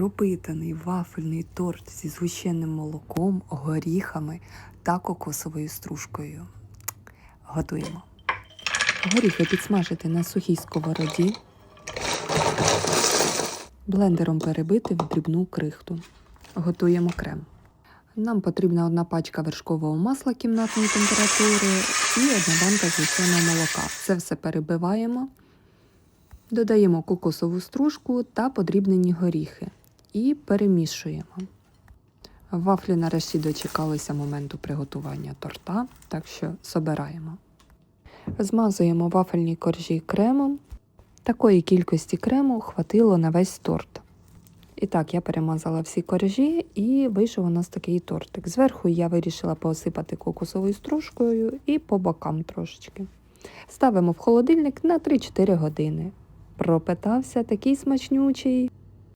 пропитаний вафельний торт зі згущеним молоком, горіхами та кокосовою стружкою. Готуємо. Горіхи підсмажити на сухій сковороді. Блендером перебити в дрібну крихту. Готуємо крем. Нам потрібна одна пачка вершкового масла кімнатної температури і одна банка звичайного молока. Це все перебиваємо. Додаємо кокосову стружку та подрібнені горіхи і перемішуємо. Вафлі нарешті дочекалися моменту приготування торта, так що собираємо. Змазуємо вафельні коржі кремом. Такої кількості крему хватило на весь торт. І так, я перемазала всі коржі і вийшов у нас такий тортик. Зверху я вирішила посипати кокосовою стружкою і по бокам трошечки. Ставимо в холодильник на 3-4 години. Пропитався такий смачнючий.